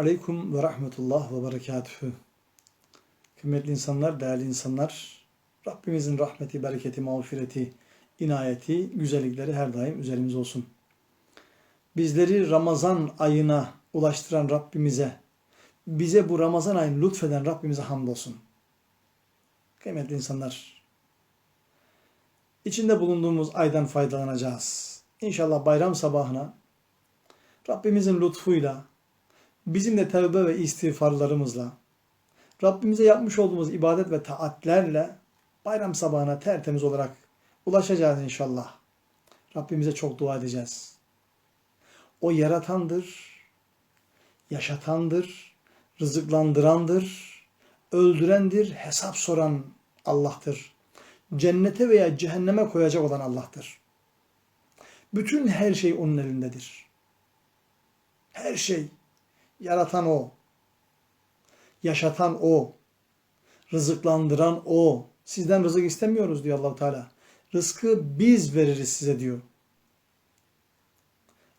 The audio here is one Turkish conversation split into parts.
Aleyküm ve Rahmetullah ve Berekatühü. Kıymetli insanlar, değerli insanlar, Rabbimizin rahmeti, bereketi, mağfireti, inayeti, güzellikleri her daim üzerimize olsun. Bizleri Ramazan ayına ulaştıran Rabbimize, bize bu Ramazan ayını lütfeden Rabbimize hamdolsun. Kıymetli insanlar, içinde bulunduğumuz aydan faydalanacağız. İnşallah bayram sabahına Rabbimizin lütfuyla, bizim de tevbe ve istiğfarlarımızla, Rabbimize yapmış olduğumuz ibadet ve taatlerle bayram sabahına tertemiz olarak ulaşacağız inşallah. Rabbimize çok dua edeceğiz. O yaratandır, yaşatandır, rızıklandırandır, öldürendir, hesap soran Allah'tır. Cennete veya cehenneme koyacak olan Allah'tır. Bütün her şey onun elindedir. Her şey yaratan o. Yaşatan o. Rızıklandıran o. Sizden rızık istemiyoruz diyor Allahu Teala. Rızkı biz veririz size diyor.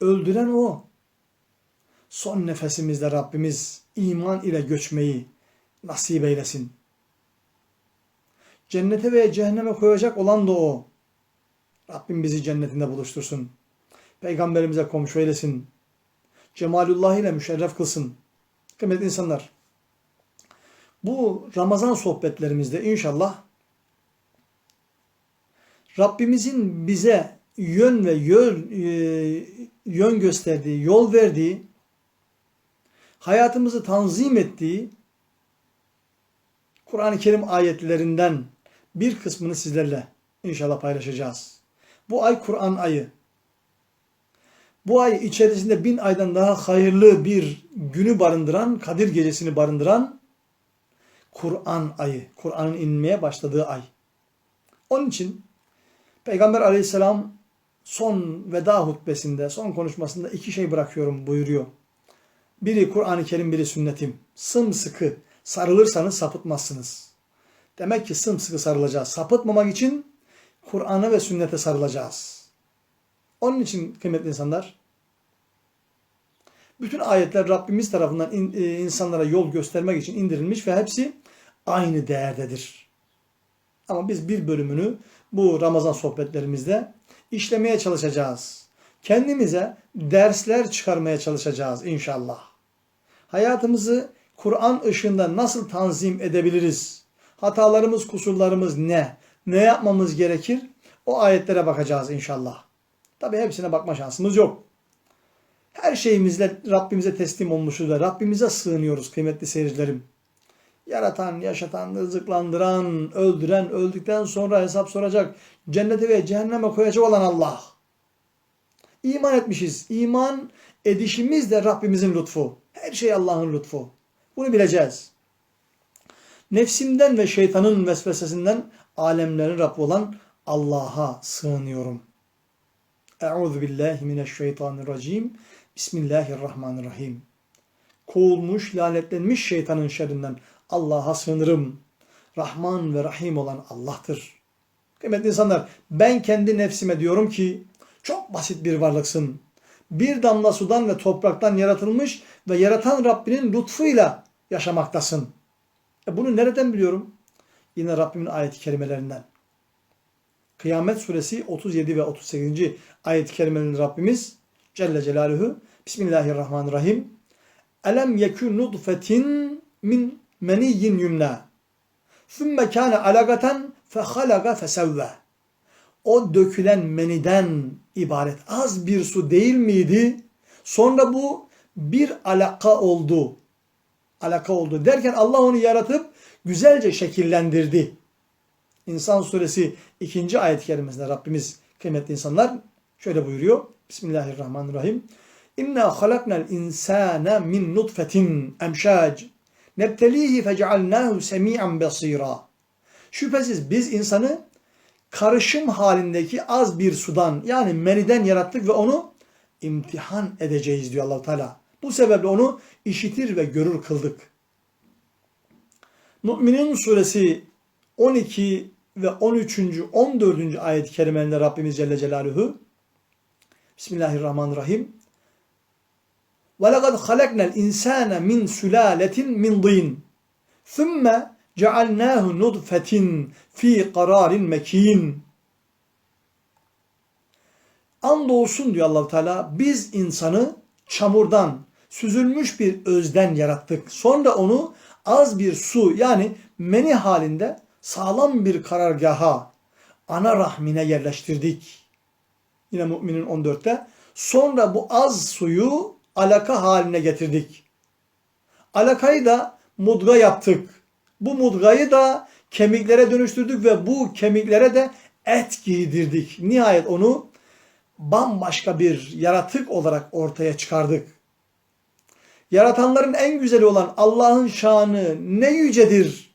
Öldüren o. Son nefesimizde Rabbimiz iman ile göçmeyi nasip eylesin. Cennete veya cehenneme koyacak olan da o. Rabbim bizi cennetinde buluştursun. Peygamberimize komşu eylesin. Cemalullah ile müşerref kılsın. Kıymetli insanlar, bu Ramazan sohbetlerimizde inşallah Rabbimizin bize yön ve yön, e, yön gösterdiği, yol verdiği, hayatımızı tanzim ettiği Kur'an-ı Kerim ayetlerinden bir kısmını sizlerle inşallah paylaşacağız. Bu ay Kur'an ayı. Bu ay içerisinde bin aydan daha hayırlı bir günü barındıran, Kadir gecesini barındıran Kur'an ayı. Kur'an'ın inmeye başladığı ay. Onun için Peygamber aleyhisselam son veda hutbesinde, son konuşmasında iki şey bırakıyorum buyuruyor. Biri Kur'an-ı Kerim, biri sünnetim. Sımsıkı sarılırsanız sapıtmazsınız. Demek ki sımsıkı sarılacağız. Sapıtmamak için Kur'an'a ve sünnete sarılacağız. Onun için kıymetli insanlar, bütün ayetler Rabbimiz tarafından e, insanlara yol göstermek için indirilmiş ve hepsi aynı değerdedir. Ama biz bir bölümünü bu Ramazan sohbetlerimizde işlemeye çalışacağız. Kendimize dersler çıkarmaya çalışacağız inşallah. Hayatımızı Kur'an ışığında nasıl tanzim edebiliriz? Hatalarımız, kusurlarımız ne? Ne yapmamız gerekir? O ayetlere bakacağız inşallah. Tabi hepsine bakma şansımız yok. Her şeyimizle Rabbimize teslim olmuşuz ve Rabbimize sığınıyoruz kıymetli seyircilerim. Yaratan, yaşatan, rızıklandıran, öldüren, öldükten sonra hesap soracak, cennete ve cehenneme koyacak olan Allah. İman etmişiz. İman edişimiz de Rabbimizin lütfu. Her şey Allah'ın lütfu. Bunu bileceğiz. Nefsimden ve şeytanın vesvesesinden alemlerin Rabbi olan Allah'a sığınıyorum. Euzu billahi mineşşeytanirracim. Bismillahirrahmanirrahim. Kovulmuş, lanetlenmiş şeytanın şerrinden Allah'a sığınırım. Rahman ve Rahim olan Allah'tır. Kıymetli insanlar, ben kendi nefsime diyorum ki çok basit bir varlıksın. Bir damla sudan ve topraktan yaratılmış ve yaratan Rabbinin lütfuyla yaşamaktasın. E bunu nereden biliyorum? Yine Rabbimin ayet-i kerimelerinden. Kıyamet suresi 37 ve 38. ayet-i kerimelerinde Rabbimiz Celle Celaluhu Bismillahirrahmanirrahim. Elem yekun nutfetin min meniyyin yumna. Sümme kâne alagaten fehalaga fesevve. O dökülen meniden ibaret az bir su değil miydi? Sonra bu bir alaka oldu. Alaka oldu derken Allah onu yaratıp güzelce şekillendirdi. İnsan suresi 2. ayet-i kerimesinde Rabbimiz kıymetli insanlar şöyle buyuruyor. Bismillahirrahmanirrahim. İnna halaknal insane min nutfetin emşac. Nebtelihi fecealnahu semi'an basira. Şüphesiz biz insanı karışım halindeki az bir sudan yani meniden yarattık ve onu imtihan edeceğiz diyor allah Teala. Bu sebeple onu işitir ve görür kıldık. Müminin suresi 12 ve 13. 14. ayet-i kerimelerinde Rabbimiz Celle Celaluhu Bismillahirrahmanirrahim وَلَقَدْ خَلَقْنَا الْاِنْسَانَ مِنْ سُلَالَةٍ مِنْ ضِينٍ ثُمَّ جَعَلْنَاهُ نُطْفَةٍ ف۪ي قَرَارٍ مَك۪ينٍ Andolsun diyor Allahu Teala biz insanı çamurdan süzülmüş bir özden yarattık. Sonra onu az bir su yani meni halinde sağlam bir karargaha ana rahmine yerleştirdik. Yine Müminin 14'te. Sonra bu az suyu alaka haline getirdik. Alakayı da mudga yaptık. Bu mudgayı da kemiklere dönüştürdük ve bu kemiklere de et giydirdik. Nihayet onu bambaşka bir yaratık olarak ortaya çıkardık. Yaratanların en güzeli olan Allah'ın şanı ne yücedir.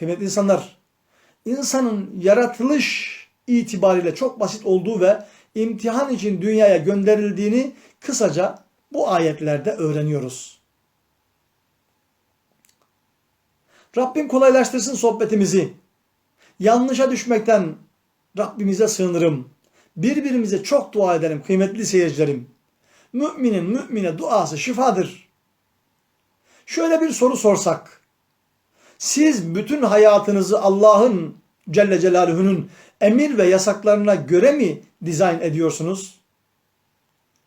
Kıymetli insanlar, insanın yaratılış itibariyle çok basit olduğu ve imtihan için dünyaya gönderildiğini kısaca bu ayetlerde öğreniyoruz. Rabbim kolaylaştırsın sohbetimizi. Yanlışa düşmekten Rabbimize sığınırım. Birbirimize çok dua edelim kıymetli seyircilerim. Müminin mümine duası şifadır. Şöyle bir soru sorsak. Siz bütün hayatınızı Allah'ın Celle Celaluhu'nun emir ve yasaklarına göre mi dizayn ediyorsunuz?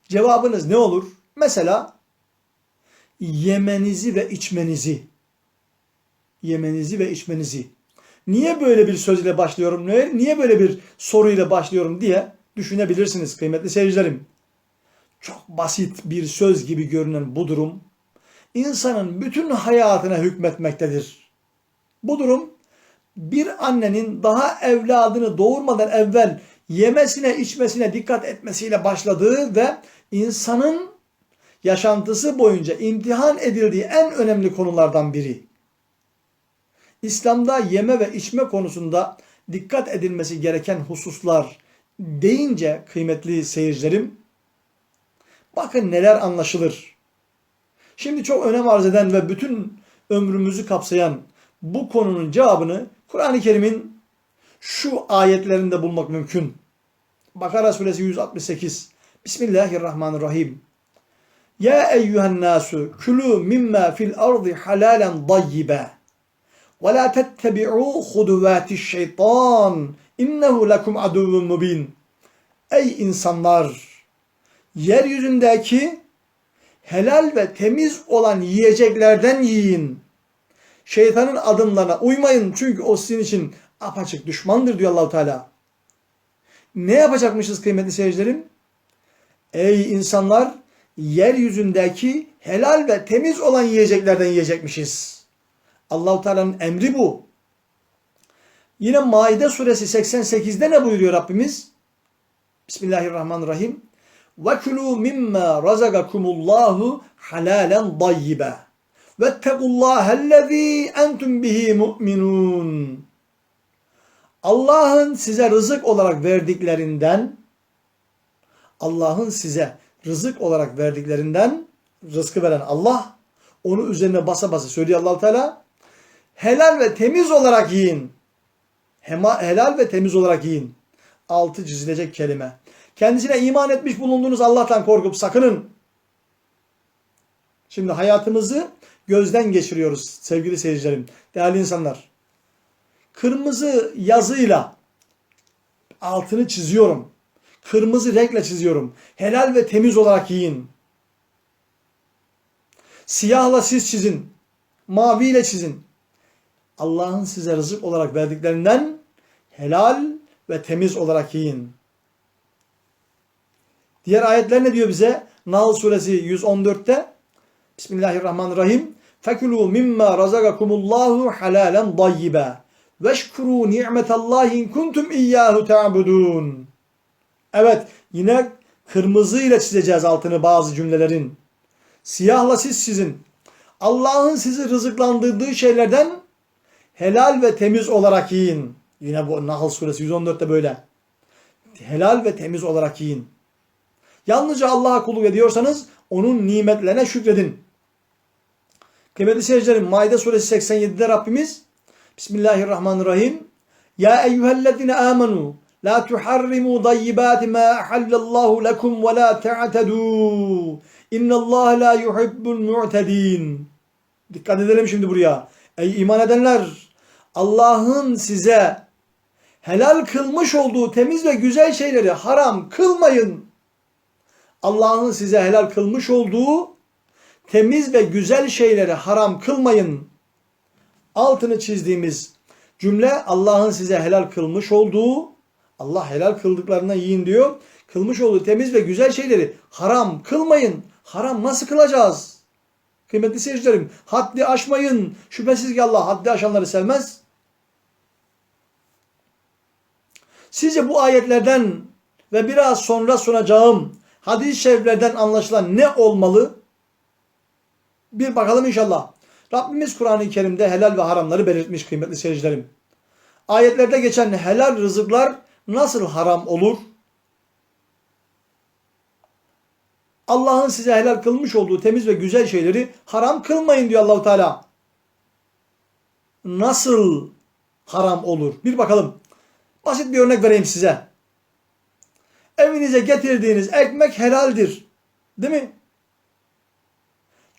Cevabınız ne olur? Mesela yemenizi ve içmenizi. Yemenizi ve içmenizi. Niye böyle bir söz ile başlıyorum? Niye böyle bir soruyla başlıyorum diye düşünebilirsiniz kıymetli seyircilerim. Çok basit bir söz gibi görünen bu durum insanın bütün hayatına hükmetmektedir. Bu durum bir annenin daha evladını doğurmadan evvel yemesine içmesine dikkat etmesiyle başladığı ve insanın yaşantısı boyunca imtihan edildiği en önemli konulardan biri. İslam'da yeme ve içme konusunda dikkat edilmesi gereken hususlar deyince kıymetli seyircilerim bakın neler anlaşılır. Şimdi çok önem arz eden ve bütün ömrümüzü kapsayan bu konunun cevabını Kur'an-ı Kerim'in şu ayetlerinde bulmak mümkün. Bakara suresi 168. Bismillahirrahmanirrahim. Ya eyyühen nasu külü mimma fil ardı halalen dayyibe. Ve la tettebi'u huduvati şeytan. İnnehu lekum aduvun mubin. Ey insanlar! Yeryüzündeki helal ve temiz olan yiyeceklerden yiyin. Şeytanın adımlarına uymayın çünkü o sizin için apaçık düşmandır diyor Allahu Teala. Ne yapacakmışız kıymetli seyircilerim? Ey insanlar yeryüzündeki helal ve temiz olan yiyeceklerden yiyecekmişiz. Allahu Teala'nın emri bu. Yine Maide suresi 88'de ne buyuruyor Rabbimiz? Bismillahirrahmanirrahim. Ve kulu mimma razakakumullahu halalen dayyibe. Vettegullâhellezî entüm bihi mu'minun. Allah'ın size rızık olarak verdiklerinden Allah'ın size rızık olarak verdiklerinden rızkı veren Allah onu üzerine basa basa söylüyor allah Teala helal ve temiz olarak yiyin. Hema, helal ve temiz olarak yiyin. Altı çizilecek kelime. Kendisine iman etmiş bulunduğunuz Allah'tan korkup sakının. Şimdi hayatımızı gözden geçiriyoruz sevgili seyircilerim, değerli insanlar. Kırmızı yazıyla altını çiziyorum. Kırmızı renkle çiziyorum. Helal ve temiz olarak yiyin. Siyahla siz çizin. Maviyle çizin. Allah'ın size rızık olarak verdiklerinden helal ve temiz olarak yiyin. Diğer ayetler ne diyor bize? Nahl suresi 114'te Bismillahirrahmanirrahim. Fekulu mimma razakakumullahu halalen dayyiba. Veşkuru ni'metallahi in kuntum iyyahu ta'budun. Evet yine kırmızı ile çizeceğiz altını bazı cümlelerin. Siyahla siz çizin. Allah'ın sizi rızıklandırdığı şeylerden helal ve temiz olarak yiyin. Yine bu Nahl suresi 114'te böyle. Helal ve temiz olarak yiyin. Yalnızca Allah'a kulluk ediyorsanız onun nimetlerine şükredin. Kıymetli seyircilerim Maide suresi 87'de Rabbimiz Bismillahirrahmanirrahim Ya eyyühellezine amenu La tuharrimu dayyibati ma ahallallahu lekum ve la ta'tadu. İnnallâhe la yuhibbul mu'tedin. Dikkat edelim şimdi buraya. Ey iman edenler! Allah'ın size helal kılmış olduğu temiz ve güzel şeyleri haram kılmayın. Allah'ın size helal kılmış olduğu temiz ve güzel şeyleri haram kılmayın. Altını çizdiğimiz cümle Allah'ın size helal kılmış olduğu, Allah helal kıldıklarından yiyin diyor. Kılmış olduğu temiz ve güzel şeyleri haram kılmayın. Haram nasıl kılacağız? Kıymetli seyircilerim, haddi aşmayın. Şüphesiz ki Allah haddi aşanları sevmez. Sizce bu ayetlerden ve biraz sonra sunacağım hadis-i şeriflerden anlaşılan ne olmalı? Bir bakalım inşallah. Rabbimiz Kur'an-ı Kerim'de helal ve haramları belirtmiş kıymetli seyircilerim. Ayetlerde geçen helal rızıklar nasıl haram olur? Allah'ın size helal kılmış olduğu temiz ve güzel şeyleri haram kılmayın diyor Allahu Teala. Nasıl haram olur? Bir bakalım. Basit bir örnek vereyim size. Evinize getirdiğiniz ekmek helaldir. Değil mi?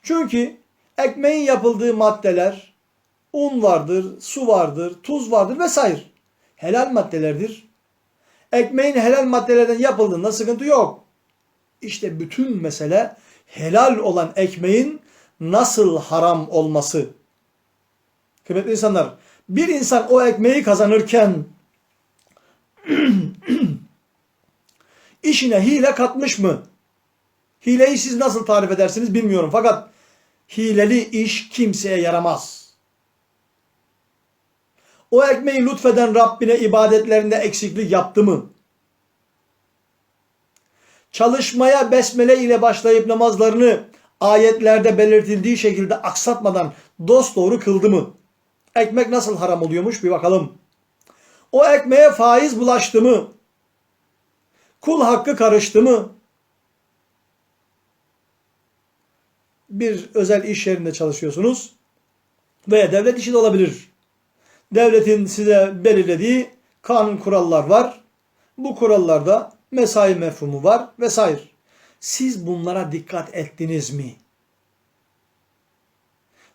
Çünkü ekmeğin yapıldığı maddeler un vardır, su vardır, tuz vardır vesaire. Helal maddelerdir. Ekmeğin helal maddelerden yapıldığında sıkıntı yok. İşte bütün mesele helal olan ekmeğin nasıl haram olması. Kıymetli insanlar, bir insan o ekmeği kazanırken işine hile katmış mı? Hileyi siz nasıl tarif edersiniz bilmiyorum. Fakat hileli iş kimseye yaramaz. O ekmeği lütfeden Rabbine ibadetlerinde eksiklik yaptı mı? Çalışmaya besmele ile başlayıp namazlarını ayetlerde belirtildiği şekilde aksatmadan dosdoğru kıldı mı? Ekmek nasıl haram oluyormuş bir bakalım. O ekmeğe faiz bulaştı mı? Kul hakkı karıştı mı? Bir özel iş yerinde çalışıyorsunuz veya devlet işi de olabilir. Devletin size belirlediği kanun kurallar var. Bu kurallarda mesai mefhumu var vesaire. Siz bunlara dikkat ettiniz mi?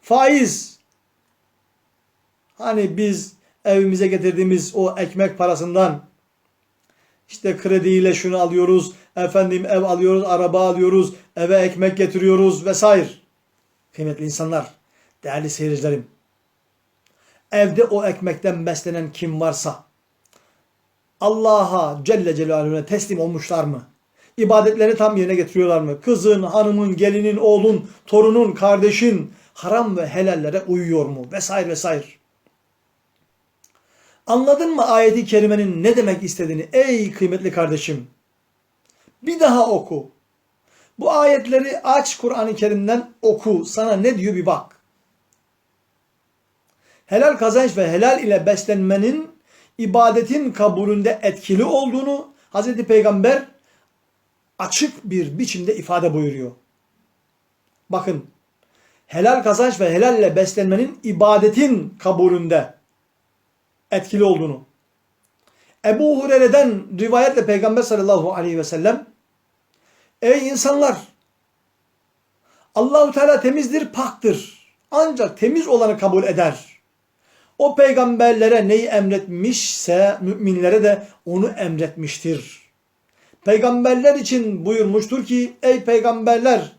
Faiz. Hani biz evimize getirdiğimiz o ekmek parasından işte krediyle şunu alıyoruz, efendim ev alıyoruz, araba alıyoruz, eve ekmek getiriyoruz vesaire. Kıymetli insanlar, değerli seyircilerim. Evde o ekmekten beslenen kim varsa Allah'a Celle Celaluhu'na teslim olmuşlar mı? İbadetlerini tam yerine getiriyorlar mı? Kızın, hanımın, gelinin, oğlun, torunun, kardeşin haram ve helallere uyuyor mu? Vesaire vesaire. Anladın mı ayeti kerimenin ne demek istediğini ey kıymetli kardeşim? Bir daha oku. Bu ayetleri aç Kur'an-ı Kerim'den oku. Sana ne diyor bir bak. Helal kazanç ve helal ile beslenmenin ibadetin kabulünde etkili olduğunu Hz. Peygamber açık bir biçimde ifade buyuruyor. Bakın helal kazanç ve helal ile beslenmenin ibadetin kabulünde etkili olduğunu. Ebu Hureyre'den rivayetle Peygamber sallallahu aleyhi ve sellem Ey insanlar! Allahu Teala temizdir, paktır. Ancak temiz olanı kabul eder. O peygamberlere neyi emretmişse müminlere de onu emretmiştir. Peygamberler için buyurmuştur ki ey peygamberler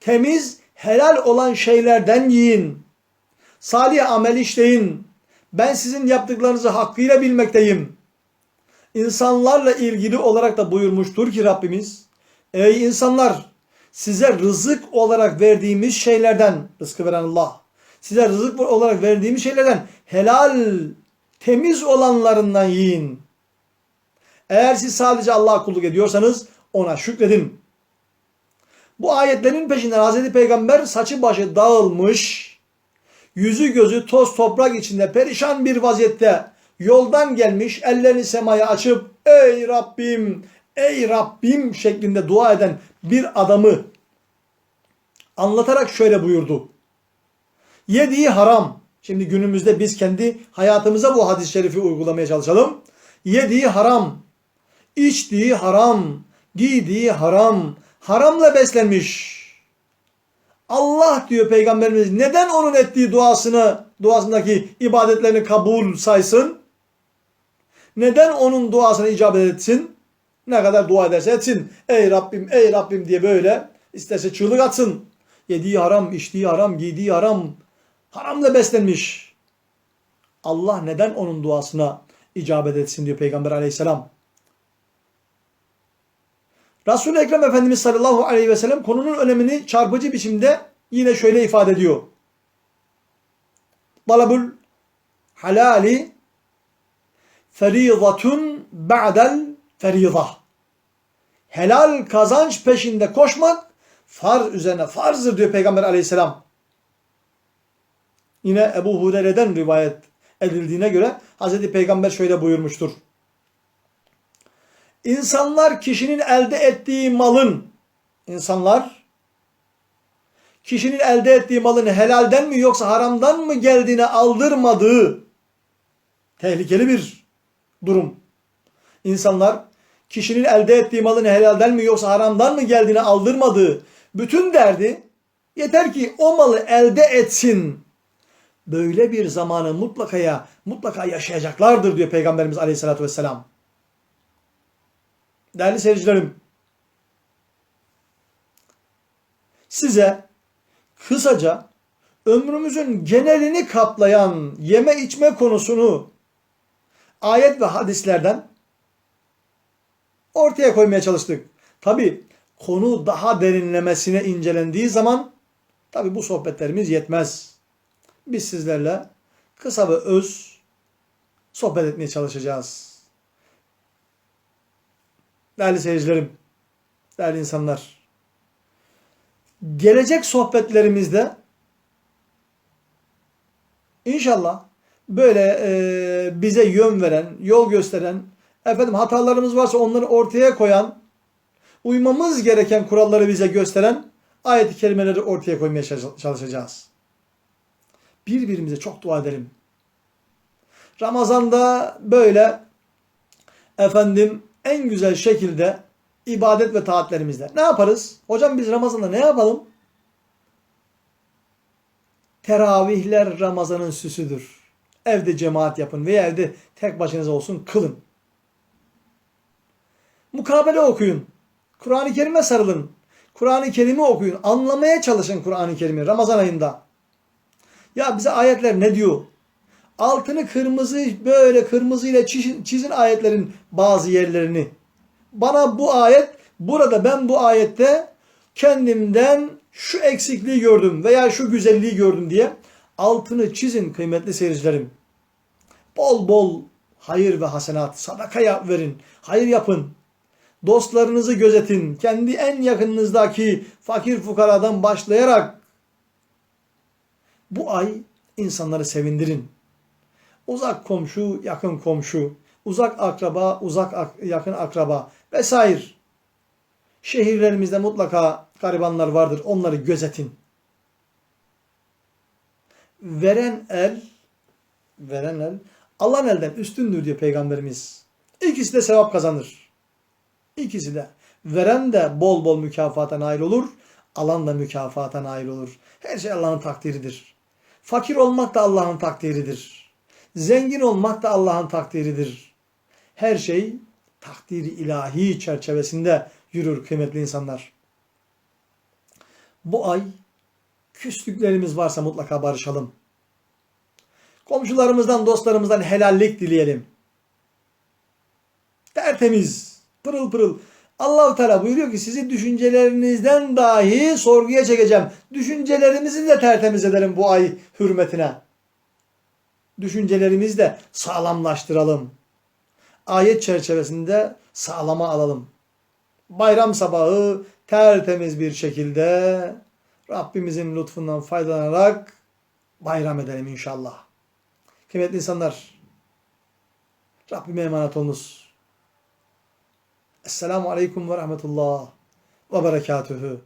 temiz helal olan şeylerden yiyin. Salih amel işleyin. Ben sizin yaptıklarınızı hakkıyla bilmekteyim. İnsanlarla ilgili olarak da buyurmuştur ki Rabbimiz Ey insanlar size rızık olarak verdiğimiz şeylerden rızkı veren Allah size rızık olarak verdiğimiz şeylerden helal temiz olanlarından yiyin. Eğer siz sadece Allah'a kulluk ediyorsanız ona şükredin. Bu ayetlerin peşinden Hazreti Peygamber saçı başı dağılmış, yüzü gözü toz toprak içinde perişan bir vaziyette yoldan gelmiş, ellerini semaya açıp ey Rabbim, ey Rabbim şeklinde dua eden bir adamı anlatarak şöyle buyurdu. Yediği haram. Şimdi günümüzde biz kendi hayatımıza bu hadis-i şerifi uygulamaya çalışalım. Yediği haram, içtiği haram, giydiği haram, haramla beslenmiş. Allah diyor Peygamberimiz neden onun ettiği duasını, duasındaki ibadetlerini kabul saysın? Neden onun duasına icabet etsin? Ne kadar dua ederse etsin. Ey Rabbim, ey Rabbim diye böyle isterse çığlık atsın. Yediği haram, içtiği haram, giydiği haram, haramla beslenmiş. Allah neden onun duasına icabet etsin diyor Peygamber aleyhisselam. Resul-i Ekrem Efendimiz sallallahu aleyhi ve sellem konunun önemini çarpıcı biçimde yine şöyle ifade ediyor. Talabul halali feridatun ba'del ferida. Helal kazanç peşinde koşmak farz üzerine farzdır diyor Peygamber aleyhisselam. Yine Ebu Hureyre'den rivayet edildiğine göre Hazreti Peygamber şöyle buyurmuştur. İnsanlar kişinin elde ettiği malın insanlar kişinin elde ettiği malın helalden mi yoksa haramdan mı geldiğine aldırmadığı tehlikeli bir durum. İnsanlar kişinin elde ettiği malın helalden mi yoksa haramdan mı geldiğine aldırmadığı bütün derdi yeter ki o malı elde etsin. Böyle bir zamanı mutlaka ya mutlaka yaşayacaklardır diyor Peygamberimiz Aleyhisselatü Vesselam. Değerli seyircilerim, size kısaca ömrümüzün genelini kaplayan yeme içme konusunu ayet ve hadislerden ortaya koymaya çalıştık. Tabi konu daha derinlemesine incelendiği zaman tabi bu sohbetlerimiz yetmez. Biz sizlerle kısa ve öz sohbet etmeye çalışacağız. Değerli seyircilerim, değerli insanlar. Gelecek sohbetlerimizde inşallah böyle e, bize yön veren, yol gösteren, efendim hatalarımız varsa onları ortaya koyan, uymamız gereken kuralları bize gösteren ayet-i kerimeleri ortaya koymaya çalışacağız. Birbirimize çok dua edelim. Ramazanda böyle efendim en güzel şekilde ibadet ve taatlerimizde. Ne yaparız? Hocam biz Ramazan'da ne yapalım? Teravihler Ramazan'ın süsüdür. Evde cemaat yapın veya evde tek başınıza olsun kılın. Mukabele okuyun. Kur'an-ı Kerim'e sarılın. Kur'an-ı Kerim'i okuyun. Anlamaya çalışın Kur'an-ı Kerim'i Ramazan ayında. Ya bize ayetler ne diyor? Altını kırmızı böyle kırmızıyla çizin, çizin ayetlerin bazı yerlerini. Bana bu ayet burada ben bu ayette kendimden şu eksikliği gördüm veya şu güzelliği gördüm diye altını çizin kıymetli seyircilerim. Bol bol hayır ve hasenat, sadaka verin, hayır yapın. Dostlarınızı gözetin. Kendi en yakınınızdaki fakir fukaradan başlayarak bu ay insanları sevindirin. Uzak komşu, yakın komşu, uzak akraba, uzak ak yakın akraba vesaire. Şehirlerimizde mutlaka garibanlar vardır. Onları gözetin. Veren el, veren el, Allah'ın elden üstündür diyor Peygamberimiz. İkisi de sevap kazanır. İkisi de. Veren de bol bol mükafata nail olur. Alan da mükafata nail olur. Her şey Allah'ın takdiridir. Fakir olmak da Allah'ın takdiridir. Zengin olmak da Allah'ın takdiridir. Her şey takdiri ilahi çerçevesinde yürür kıymetli insanlar. Bu ay küslüklerimiz varsa mutlaka barışalım. Komşularımızdan, dostlarımızdan helallik dileyelim. Tertemiz, pırıl pırıl. allah Teala buyuruyor ki sizi düşüncelerinizden dahi sorguya çekeceğim. Düşüncelerimizi de tertemiz ederim bu ay hürmetine. Düşüncelerimizi de sağlamlaştıralım. Ayet çerçevesinde sağlama alalım. Bayram sabahı tertemiz bir şekilde Rabbimizin lütfundan faydalanarak bayram edelim inşallah. Kıymetli insanlar, Rabbime emanet olunuz. Esselamu Aleyküm ve Rahmetullah ve Berekatühü.